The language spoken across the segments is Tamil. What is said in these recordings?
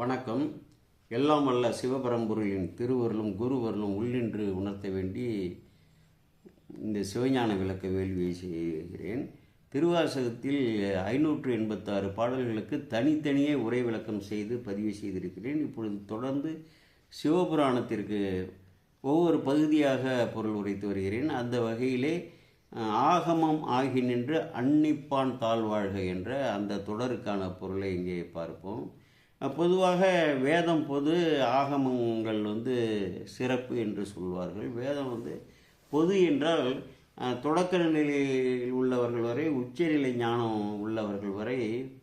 வணக்கம். எல்லாம் வல்ல சிவபரம்பொருளின் திருவருளும் குருவருளும் உள்ளின்று உணர்த்த வேண்டி இந்த சிவஞான விளக்க வேள்வியை செய்கிறேன். திருவாசகத்தில் ஐநூற்று எண்பத்தாறு பாடல்களுக்கு தனித்தனியே உரை விளக்கம் செய்து பதிவு செய்திருக்கிறேன். இப்பொழுது தொடர்ந்து சிவபுராணத்திற்கு ஒவ்வொரு பகுதியாக பொருள் உரைத்து வருகிறேன். அந்த வகையிலே ஆகமம் ஆகி நின்று அன்னிப்பான் தாழ்வாழ்க என்ற அந்த தொடருக்கான பொருளை இங்கே பார்ப்போம். பொதுவாக வேதம் பொது ஆகமங்கள் வந்து சிறப்பு என்று சொல்வார்கள். வேதம் வந்து பொது என்றால் தொடக்க நிலையில் உள்ளவர்கள் வரை உச்சநிலை ஞானம் உள்ளவர்கள் வரை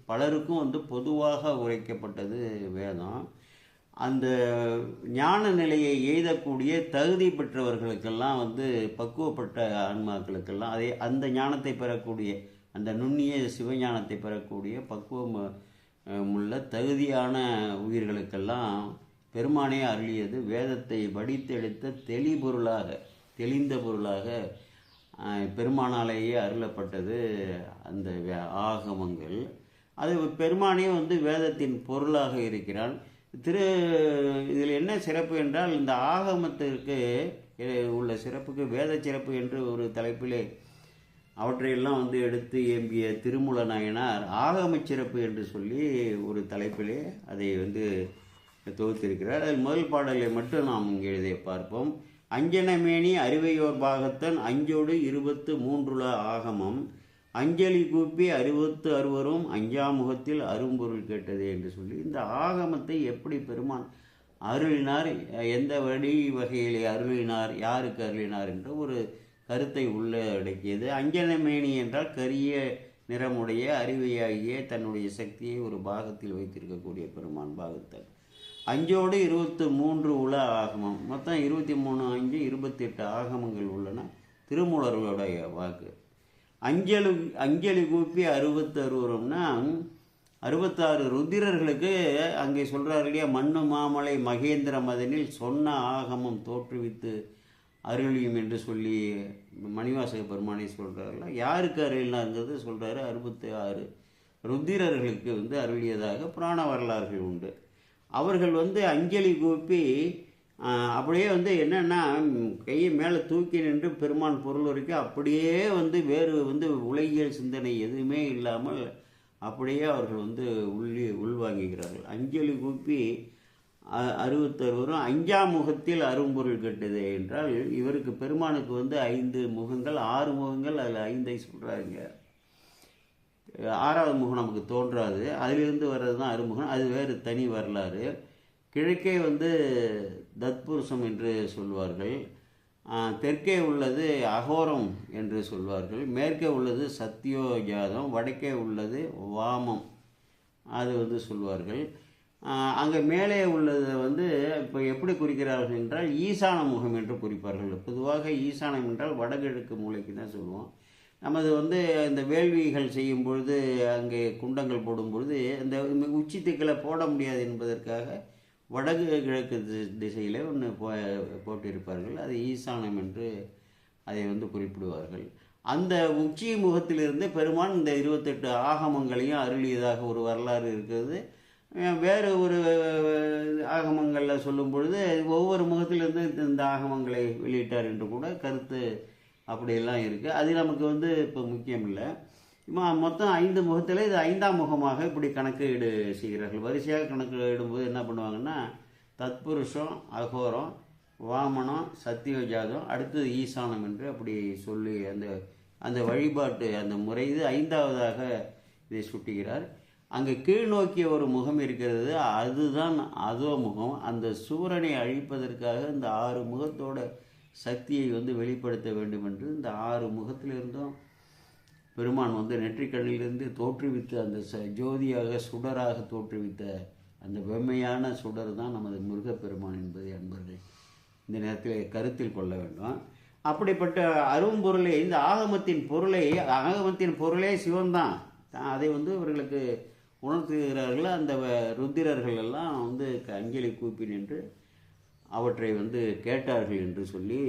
பலருக்கும் வந்து பொதுவாக உரைக்கப்பட்டது வேதம். அந்த ஞான நிலையை எய்தக்கூடிய தகுதி பெற்றவர்களுக்கெல்லாம் வந்து பக்குவப்பட்ட ஆன்மாக்களுக்கெல்லாம் அதே அந்த ஞானத்தை பெறக்கூடிய அந்த நுண்ணிய சிவஞானத்தை பெறக்கூடிய பக்குவம் உள்ள தகுதியான உயிர்களுக்கெல்லாம் பெருமானே அருளியது வேதத்தை வடித்தெடுத்த தெளிபொருளாக தெளிந்த பொருளாக பெருமானாலேயே அருளப்பட்டது அந்த ஆகமங்கள். அது பெருமானே வந்து வேதத்தின் பொருளாக இருக்கிறான். திரு இதில் என்ன சிறப்பு என்றால் இந்த ஆகமத்திற்கு உள்ள சிறப்புக்கு வேத சிறப்பு என்று ஒரு தலைப்பிலே அவற்றையெல்லாம் வந்து எடுத்து ஏம்பிய திருமூல நாயனார் ஆகமச் சிறப்பு என்று சொல்லி ஒரு தலைப்பிலே அதை வந்து தொகுத்திருக்கிறார். அதில் முதல் பாடலை மட்டும் நாம் இங்கே எழுதிய பார்ப்போம். அஞ்சனமேனி அறிவையோர் பாகத்தன் அஞ்சோடு இருபத்து மூன்றுல ஆகமம். அஞ்சலி கூப்பி அறுபத்து அறுவரும் அஞ்சாமுகத்தில் அரும்பொருள் கேட்டது என்று சொல்லி இந்த ஆகமத்தை எப்படி பெருமான் அருளினார் எந்த வழி வகையிலே அருளினார் யாருக்கு அருளினார் என்ற ஒரு கருத்தை உள்ளடக்கியது அஞ்சனமேனி என்றால் கரிய நிறமுடைய அறிவையாகிய தன்னுடைய சக்தியை ஒரு பாகத்தில் வைத்திருக்கக்கூடிய பெருமான் பாகத்தன். அஞ்சோடு இருபத்து மூன்று உல ஆகமம். மொத்தம் இருபத்தி மூணு அஞ்சு இருபத்தி எட்டு ஆகமங்கள் உள்ளன. திருமூலர்களுடைய வாக்கு. அஞ்சலி அஞ்சலி கூப்பி அறுபத்தருவரம்னா அறுபத்தாறு ருத்திரர்களுக்கு அங்கே சொல்கிறார் இல்லையா? மண்ணு மாமலை மகேந்திர மதனில் சொன்ன ஆகமம் தோற்றுவித்து அருளியும் என்று சொல்லி மணிவாசக பெருமானை சொல்கிறார்கள் யாருக்கு அருளினாங்கிறது சொல்கிறாரு அறுபத்தி ஆறு ருத்திரர்களுக்கு வந்து அருளியதாக புராண வரலாறுகள் உண்டு. அவர்கள் வந்து அஞ்சலி கூப்பி அப்படியே வந்து என்னென்னா கையை மேலே தூக்கி நின்று பெருமான் பொருள் வரைக்கும் அப்படியே வந்து வேறு வந்து உலகியல் சிந்தனை எதுவுமே இல்லாமல் அப்படியே அவர்கள் வந்து உள்ளி உள்வாங்குகிறார்கள். அஞ்சலி கூப்பி அ- அஞ்சாம் முகத்தில் அரும்பொருள் கெட்டது என்றால் இவருக்கு பெருமானுக்கு வந்து ஐந்து முகங்கள் ஆறு முகங்கள் அதில் ஐந்தை சொல்கிறாருங்க ஆறாவது முகம் நமக்கு தோன்றாது. அதிலிருந்து வர்றது தான் அருமுகம். அது வேறு தனி வரலாறு. கிழக்கே வந்து தத்புருஷம் என்று சொல்வார்கள். தெற்கே உள்ளது அகோரம் என்று சொல்வார்கள். மேற்கே உள்ளது சத்தியோஜாதம் வடக்கே உள்ளது வாமம். அது வந்து சொல்வார்கள். அங்கே மேலே உள்ளதை வந்து இப்போ எப்படி குறிக்கிறார்கள் என்றால் ஈசான முகம் என்று குறிப்பார்கள். பொதுவாக ஈசானம் என்றால் வடகிழக்கு மூலைக்கு தான் சொல்லுவோம். நமது வந்து இந்த வேள்விகள் செய்யும் பொழுது அங்கே குண்டங்கள் போடும் பொழுது அந்த உச்சி திக்களை போட முடியாது என்பதற்காக வடகு கிழக்கு தி- திசையிலே ஒன்று போ போட்டிருப்பார்கள். அது ஈசானம் என்று அதை வந்து குறிப்பிடுவார்கள். அந்த உச்சி முகத்திலிருந்து பெருமான் இந்த இருபத்தெட்டு ஆகமங்களையும் அருளியதாக ஒரு வரலாறு இருக்கிறது. வேறு ஒரு ஆகமங்களில் சொல்லும் பொழுது ஒவ்வொரு முகத்திலிருந்து இந்த- இந்த ஆகமங்களை வெளியிட்டார் என்று கூட கருத்து அப்படியெல்லாம் இருக்குது அது நமக்கு வந்து இப்போ முக்கியம் இல்லை. மொத்தம் ஐந்து முகத்தில் இது ஐந்தாம் முகமாக இப்படி கணக்கீடு செய்கிறார்கள். வரிசையாக கணக்கு இடும்போது என்ன பண்ணுவாங்கன்னா தத்புருஷம் அகோரம் வாமனம் சத்தியோஜாதம் அடுத்தது ஈசானம் என்று அப்படி சொல்லி அந்த அந்த வழிபாட்டு அந்த முறை இது ஐந்தாவதாக இதை சுட்டுகிறார். அங்கே கீழ் நோக்கிய ஒரு முகம் இருக்கிறது. அதுதான் அதோ முகம். அந்த சூரனை அழிப்பதற்காக இந்த ஆறு முகத்தோட சக்தியை வந்து வெளிப்படுத்த வேண்டும் என்று இந்த ஆறு முகத்திலிருந்தும் பெருமான் வந்து நெற்றிக்கண்ணிலிருந்து தோற்றுவித்த அந்த ச ஜோதியாக சுடராக தோற்றுவித்த அந்த வெம்மையான சுடர் தான் நமது முருகப்பெருமான் என்பதை அன்பர்கள் இந்த நேரத்தில் கருத்தில் கொள்ள வேண்டும். அப்படிப்பட்ட அரும்பொருளை இந்த ஆகமத்தின் பொருளை ஆகமத்தின் பொருளே சிவன்தான். தான் அதை வந்து இவர்களுக்கு உணர்த்துகிறார்கள் அந்த வ- ருத்திரர்கள் எல்லாம் வந்து க- அஞ்சலி கூப்பி நின்று அவற்றை வந்து கேட்டார்கள் என்று சொல்லி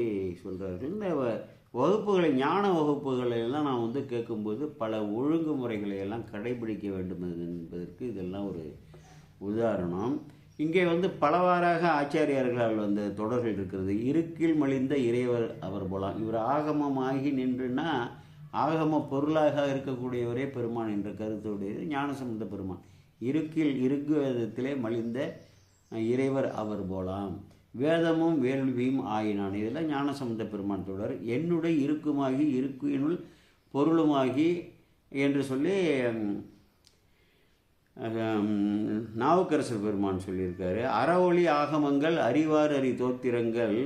சொல்கிறார்கள் இந்த வ- வகுப்புகளை ஞான வகுப்புகளை எல்லாம் நான் வந்து கேட்கும்போது பல ஒழுங்குமுறைகளை எல்லாம் கடைபிடிக்க வேண்டும் என்பதற்கு இதெல்லாம் ஒரு உதாரணம். இங்கே வந்து பலவாறாக ஆச்சாரியார்களால் வந்து தொடர்கள் இருக்கிறது. இருக்கில் மலிந்த இறைவர் அவர் போலாம். இவர் ஆகமமாகி நின்றுன்னா ஆகம பொருளாக இருக்கக்கூடியவரே பெருமான் என்ற கருத்துடையது ஞானசம்பந்த பெருமான். இருக்கில் இருக்குவதத்திலே மலிந்த இறைவர் அவர் போலாம். வேதமும் வேள்வியும் ஆயினான். இதெல்லாம் ஞானசம்பந்த பெருமான் தொடர் என்னுடைய இருக்குமாகி இருக்குயினுள் பொருளுமாகி என்று சொல்லி நாவுக்கரசர் பெருமான் சொல்லியிருக்காரு அறவொளி ஆகமங்கள் அறிவார் அறி தோத்திரங்கள்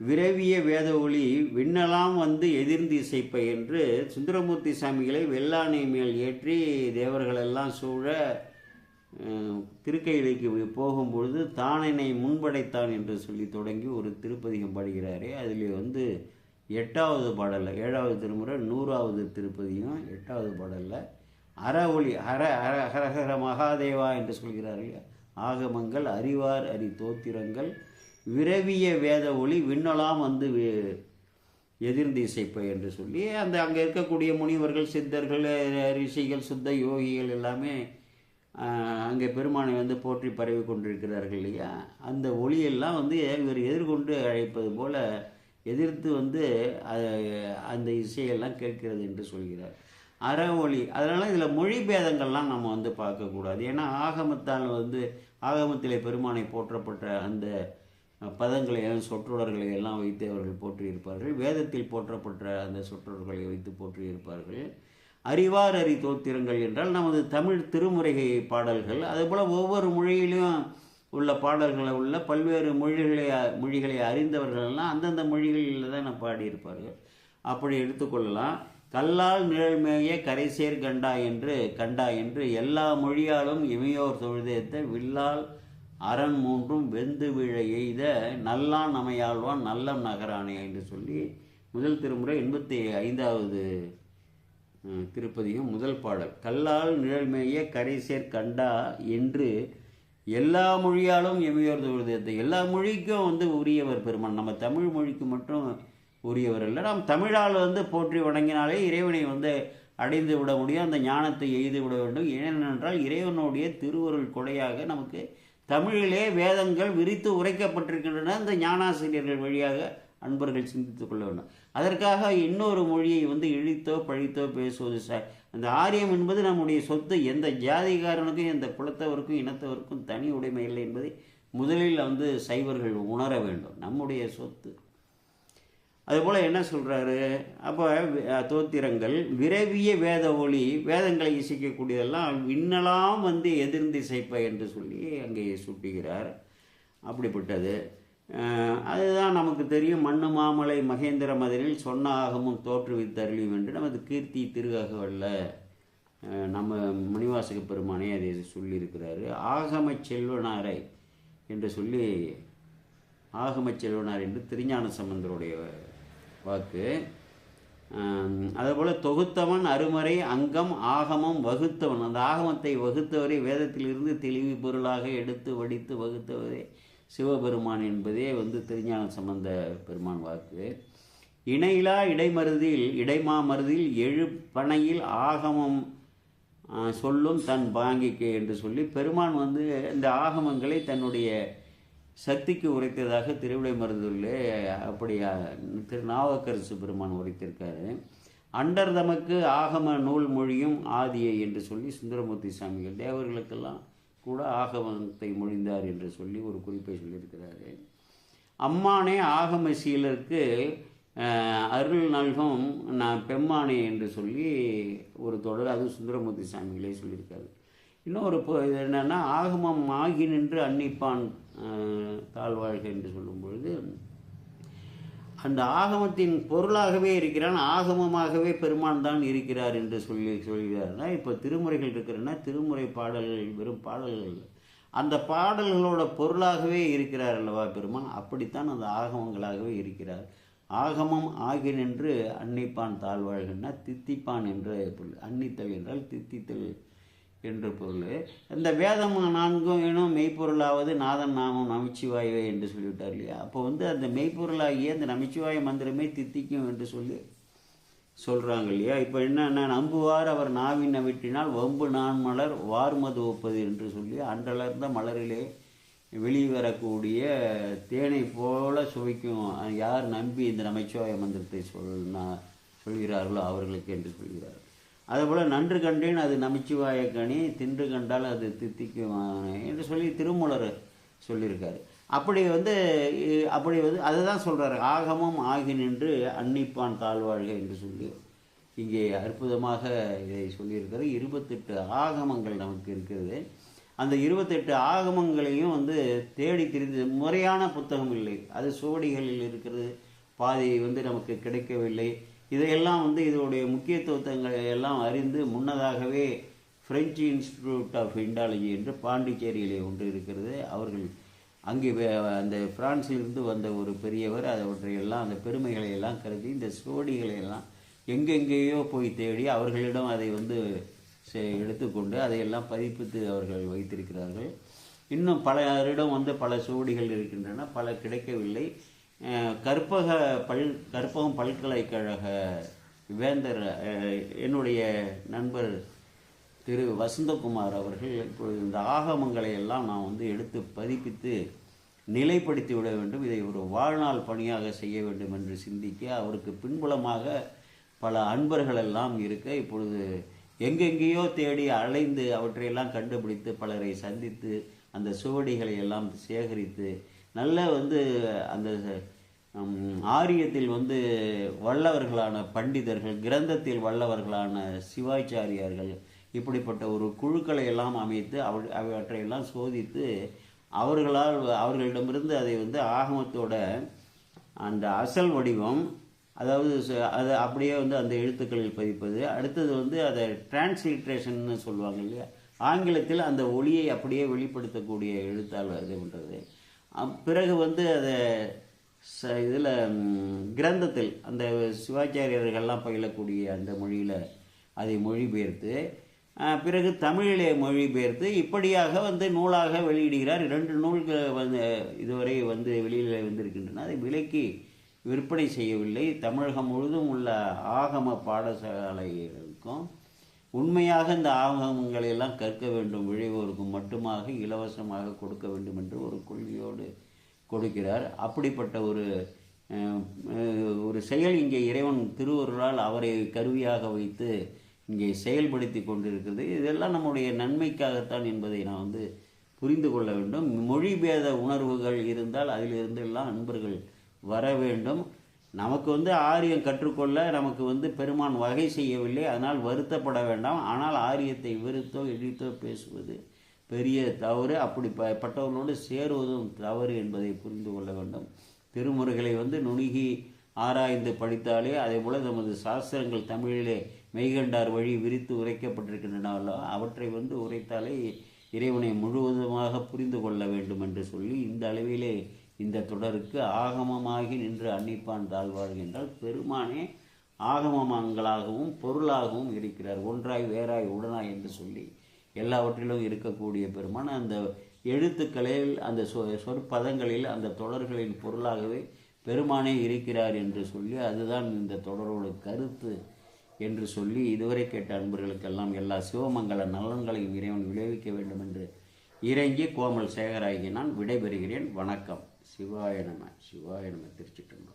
விரவிய வேத ஒளி விண்ணலாம் வந்து எதிர்ந்து இசைப்பை என்று சுந்தரமூர்த்தி சாமிகளை வெள்ளானை மேல் ஏற்றி தேவர்களெல்லாம் சூழ திருக்கையிலைக்கு போகும்பொழுது தானினை முன்படைத்தான் என்று சொல்லி தொடங்கி ஒரு திருப்பதிகம் பாடுகிறாரே. அதில் வந்து எட்டாவது பாடலில் ஏழாவது திருமுறை நூறாவது திருப்பதியும் எட்டாவது பாடலில் அற ஒளி ஹர ஹர ஹரஹர மகாதேவா என்று சொல்கிறார்கள் ஆகமங்கள் அறிவார் அறி தோத்திரங்கள் விரவிய வேத ஒளி விண்ணலாம் வந்து வி- எதிர்ந்து என்று சொல்லி அந்த அங்கே இருக்கக்கூடிய முனிவர்கள் சித்தர்கள் ரிஷிகள் சுத்த யோகிகள் எல்லாமே அங்கே பெருமானை வந்து போற்றி பரவி கொண்டிருக்கிறார்கள் இல்லையா? அந்த ஒளியெல்லாம் வந்து இவர் எதிர்கொண்டு அழைப்பது போல எதிர்த்து வந்து அந்த இசையெல்லாம் கேட்கிறது என்று சொல்கிறார். அற ஒளி அதனால் இதில் மொழி பேதங்கள்லாம் நம்ம வந்து பார்க்கக்கூடாது. ஏன்னா ஆகமத்தால் வந்து ஆகமத்திலே பெருமானை போற்றப்பட்ட அந்த பதங்களை எல்லாம் சொற்றொடர்களை எல்லாம் வைத்து அவர்கள் போற்றியிருப்பார்கள். வேதத்தில் போற்றப்பட்ட அந்த சொற்றொடர்களை வைத்து போற்றியிருப்பார்கள். அறிவார் அறி தோத்திரங்கள் என்றால் நமது தமிழ் திருமுறை பாடல்கள். அதுபோல் ஒவ்வொரு மொழியிலும் உள்ள பாடல்களை உள்ள பல்வேறு மொழிகளை மொழிகளை அறிந்தவர்கள் எல்லாம் அந்தந்த மொழிகளில் தான் பாடியிருப்பார்கள். அப்படி எடுத்துக்கொள்ளலாம் கல்லால் நிழல்மேய கரைசேர் கண்டா என்று கண்டா என்று எல்லா மொழியாலும் இமையோர் தொழுதேத்த வில்லால் அறம் மூன்றும் வெந்து விழ எய்த நல்லான் அமையாழ்வான் நல்லம் நகரானே என்று சொல்லி முதல் திருமுறை எண்பத்தி ஐந்தாவது திருப்பதியும் முதல் பாடல். கல்லால் நிழல்மேய கரைசேர் கண்டா என்று எல்லா மொழியாலும் எமையோர் எல்லா மொழிக்கும் வந்து உரியவர் பெருமான். நம்ம தமிழ் மொழிக்கு மட்டும் உரியவர் இல்லை நாம் தமிழால் வந்து போற்றி வணங்கினாலே இறைவனை வந்து அடைந்து விட முடியும். அந்த ஞானத்தை எய்து விட வேண்டும். ஏனென்றால் இறைவனுடைய திருவருள் கொடையாக நமக்கு தமிழிலே வேதங்கள் விரித்து உரைக்கப்பட்டிருக்கின்றன அந்த ஞானாசிரியர்கள் வழியாக அன்பர்கள் சிந்தித்துக் கொள்ள வேண்டும். அதற்காக இன்னொரு மொழியை வந்து இழித்தோ பழித்தோ பேசுவது ச அந்த ஆரியம் என்பது நம்முடைய சொத்து. எந்த ஜாதிகாரனுக்கும் எந்த குலத்தவருக்கும் இனத்தவருக்கும் தனி உடைமை இல்லை என்பதை முதலில் வந்து சைவர்கள் உணர வேண்டும். நம்முடைய சொத்து. அதுபோல் என்ன சொல்கிறாரு அப்போ தோத்திரங்கள் விரவிய வேத ஒளி வேதங்களை இசைக்கக்கூடியதெல்லாம் இன்னெல்லாம் வந்து எதிர்ந்து இசைப்ப என்று சொல்லி அங்கே சுட்டுகிறார். அப்படிப்பட்டது. அதுதான் நமக்கு தெரியும் மண்ணு மாமலை மகேந்திர மதிலில் சொன்ன ஆகமும் தோற்றுவித்தருளியும் என்று நமது கீர்த்தி திருககவல்ல. நம்ம மணிவாசக பெருமானே அதை சொல்லியிருக்கிறாரு. ஆகம செல்வனாரை என்று சொல்லி ஆகமச் செல்வனார் என்று திருஞான சம்பந்தருடைய வாக்கு அதேபோல் தொகுத்தவன் அருமறை அங்கம் ஆகமம் வகுத்தவன். அந்த ஆகமத்தை வகுத்தவரை வேதத்திலிருந்து தெளிவு பொருளாக எடுத்து வடித்து வகுத்தவரே சிவபெருமான் என்பதே வந்து திருஞான சம்பந்த பெருமான் வாக்கு. இணையிலா இடைமருதில் இடைமாமருதில் எழு பனையில் ஆகமம் சொல்லும் தன் பாங்கிக்கு என்று சொல்லி பெருமான் வந்து இந்த ஆகமங்களை தன்னுடைய சக்திக்கு உரைத்ததாக திருவிடை மருந்துள்ளே அப்படியா திரு நாவக்கரசு பெருமான் உரைத்திருக்காரு. அண்டர் தமக்கு ஆகம நூல் மொழியும் ஆதியை என்று சொல்லி சுந்தரமூர்த்தி சாமிகள் தேவர்களுக்கெல்லாம் கூட ஆகமத்தை மொழிந்தார் என்று சொல்லி ஒரு குறிப்பை சொல்லியிருக்கிறாரு. அம்மானே ஆகம சீலருக்கு அருள் நல்கும் நான் பெம்மானே என்று சொல்லி ஒரு தொடர் அது சுந்தரமூர்த்தி சாமிகளே சொல்லியிருக்காரு. இன்னொரு என்னென்னா இது ஆகமம் ஆகி நின்று அன்னிப்பான் தாழ்வாழ்க என்று சொல்லும் பொழுது அந்த ஆகமத்தின் பொருளாகவே இருக்கிறான் ஆகமமாகவே பெருமான் தான் இருக்கிறார் என்று சொல்லி சொல்கிறார்னா இப்போ திருமுறைகள் இருக்கிறன்னா திருமுறை பாடல்கள் வெறும் பாடல்கள் இல்லை. அந்த பாடல்களோட பொருளாகவே இருக்கிறார் அல்லவா பெருமான்? அப்படித்தான் அந்த ஆகமங்களாகவே இருக்கிறார். ஆகமம் ஆகி நின்று அன்னிப்பான் தாழ்வாழ்கன்னா தித்திப்பான் என்ற பொருள். அன்னித்தல் என்றால் தித்தித்தல். என்று பொருள். இந்த வேதம் நான்கும் எனும் மெய்ப்பொருளாவது நாதன் நாமம் நமச்சிவாயவே என்று சொல்லிவிட்டார் இல்லையா? அப்போ வந்து அந்த மெய்ப்பொருளாகிய அந்த நமச்சிவாய மந்திரமே தித்திக்கும் என்று சொல்லி சொல்கிறாங்க இல்லையா? இப்போ என்னென்ன நம்புவார் அவர் நாவின் நவிட்டினால் வம்பு நான் மலர் வார்மது ஒப்பது என்று சொல்லி அன்றலர்ந்த மலரிலே வெளிவரக்கூடிய தேனை போல சுவைக்கும். யார் நம்பி இந்த நமச்சிவாய மந்திரத்தை சொன்னா சொல்கிறார்களோ அவர்களுக்கு என்று சொல்கிறார். அதேபோல் நன்று கண்டேன் அது நமச்சிவாய கனி தின்று கண்டால் அது தித்திக்கும் என்று சொல்லி திருமூலர் சொல்லியிருக்காரு. அப்படி வந்து அப்படி வந்து அதை தான் சொல்கிறாரு ஆகமம் ஆகி நின்று அன்னிப்பான் தாழ்வாழ்க என்று சொல்லி இங்கே அற்புதமாக இதை சொல்லியிருக்கிறது. இருபத்தெட்டு ஆகமங்கள் நமக்கு இருக்கிறது. அந்த இருபத்தெட்டு ஆகமங்களையும் வந்து தேடி திரிந்து முறையான புத்தகம் இல்லை. அது சுவடிகளில் இருக்கிறது. பாதி வந்து நமக்கு கிடைக்கவில்லை. இதையெல்லாம் வந்து இதோடைய முக்கியத்துவத்தங்களை எல்லாம் அறிந்து முன்னதாகவே பிரெஞ்சு இன்ஸ்டிடியூட் ஆஃப் இண்டாலஜி என்று பாண்டிச்சேரியிலே ஒன்று இருக்கிறது. அவர்கள் அங்கே அந்த பிரான்சிலிருந்து வந்த ஒரு பெரியவர் அவற்றையெல்லாம் அந்த பெருமைகளை எல்லாம் கருதி இந்த சுவடிகளை எல்லாம் எங்கெங்கேயோ போய் தேடி அவர்களிடம் அதை வந்து செ- எடுத்துக்கொண்டு அதையெல்லாம் பதிப்பித்து அவர்கள் வைத்திருக்கிறார்கள். இன்னும் பலரிடம் வந்து பல சுவடிகள் இருக்கின்றன பல கிடைக்கவில்லை. கற்பக பல் கற்பகம் பல்கலைக்கழக வேந்தர் என்னுடைய நண்பர் திரு வசந்தகுமார் அவர்கள் இப்பொழுது இந்த ஆகமங்களை எல்லாம் நான் வந்து எடுத்து பதிப்பித்து நிலைப்படுத்தி விட வேண்டும். இதை ஒரு வாழ்நாள் பணியாக செய்ய வேண்டும் என்று சிந்திக்க அவருக்கு பின்புலமாக பல அன்பர்கள் எல்லாம் இருக்க இப்பொழுது எங்கெங்கேயோ தேடி அலைந்து அவற்றையெல்லாம் கண்டுபிடித்து பலரை சந்தித்து அந்த சுவடிகளை எல்லாம் சேகரித்து நல்ல வந்து அந்த ஆரியத்தில் வந்து வல்லவர்களான பண்டிதர்கள் கிரந்தத்தில் வல்லவர்களான சிவாச்சாரியார்கள் இப்படிப்பட்ட ஒரு குழுக்களை எல்லாம் அமைத்து அவ அவற்றையெல்லாம் சோதித்து அவர்களால் அவர்களிடமிருந்து அதை வந்து ஆகமத்தோட அந்த அசல் வடிவம் அதாவது ச- அது அப்படியே வந்து அந்த எழுத்துக்களில் பதிப்பது. அடுத்தது வந்து அதை டிரான்ஸ்லிட்ரேஷன் சொல்லுவாங்க இல்லையா? ஆங்கிலத்தில் அந்த ஒளியை அப்படியே வெளிப்படுத்தக்கூடிய எழுத்தால் இது பண்ணுறது பிறகு வந்து அதை ச இதில் கிரந்தத்தில் அந்த சிவாச்சாரியர்கள்லாம் பயிலக்கூடிய அந்த மொழியில் அதை மொழிபெயர்த்து பிறகு தமிழிலே மொழிபெயர்த்து இப்படியாக வந்து நூலாக வெளியிடுகிறார். இரண்டு நூல்கள் வந்து இதுவரை வந்து வெளியில் வந்திருக்கின்றன. அதை விலைக்கு விற்பனை செய்யவில்லை. தமிழகம் முழுதும் உள்ள ஆகம பாடசாலைகளுக்கும் உண்மையாக இந்த ஆகமங்களை எல்லாம் கற்க வேண்டும் விழைவோருக்கும் மட்டுமாக இலவசமாக கொடுக்க வேண்டும் என்று ஒரு கொள்கையோடு கொடுக்கிறார். அப்படிப்பட்ட ஒரு ஒரு செயல் இங்கே இறைவன் திருவருளால் அவரை கருவியாக வைத்து இங்கே செயல்படுத்தி கொண்டிருக்கிறது. இதெல்லாம் நம்முடைய நன்மைக்காகத்தான் என்பதை நான் வந்து புரிந்து கொள்ள வேண்டும். மொழிபேத உணர்வுகள் இருந்தால் அதிலிருந்து எல்லாம் அன்பர்கள் வர வேண்டும். நமக்கு வந்து ஆரியம் கற்றுக்கொள்ள நமக்கு வந்து பெருமான் வகை செய்யவில்லை. அதனால் வருத்தப்பட வேண்டாம். ஆனால் ஆரியத்தை வெறுத்தோ இழித்தோ பேசுவது பெரிய தவறு. அப்படி ப- சேருவதும் தவறு என்பதை புரிந்து கொள்ள வேண்டும். திருமுறைகளை வந்து நுணுகி ஆராய்ந்து படித்தாலே அதே போல் நமது சாஸ்திரங்கள் தமிழிலே மெய்கண்டார் வழி விரித்து உரைக்கப்பட்டிருக்கின்றன. அவற்றை வந்து உரைத்தாலே இறைவனை முழுவதுமாக புரிந்து கொள்ள வேண்டும் என்று சொல்லி இந்த அளவிலே இந்த தொடருக்கு ஆகமமாகி நின்று அன்னிப்பான் தாழ்வாழ்கின்றால் பெருமானே ஆகமங்களாகவும் பொருளாகவும் இருக்கிறார் ஒன்றாய் வேறாய் உடனாய் என்று சொல்லி. எல்லாவற்றிலும் இருக்கக்கூடிய பெருமான் அந்த எழுத்துக்களில் அந்த சொ சொற்பதங்களில் அந்த தொடர்களின் பொருளாகவே பெருமானே இருக்கிறார் என்று சொல்லி அதுதான் இந்த தொடரோட கருத்து என்று சொல்லி இதுவரை கேட்ட அன்பர்களுக்கெல்லாம் எல்லா சிவமங்கல நலன்களையும் இறைவன் விளைவிக்க வேண்டும் என்று இறங்கி கோமல் சேகராகி நான் விடைபெறுகிறேன். வணக்கம். சிவாய நம சிவாய நம திருச்சிட்டம்பலம்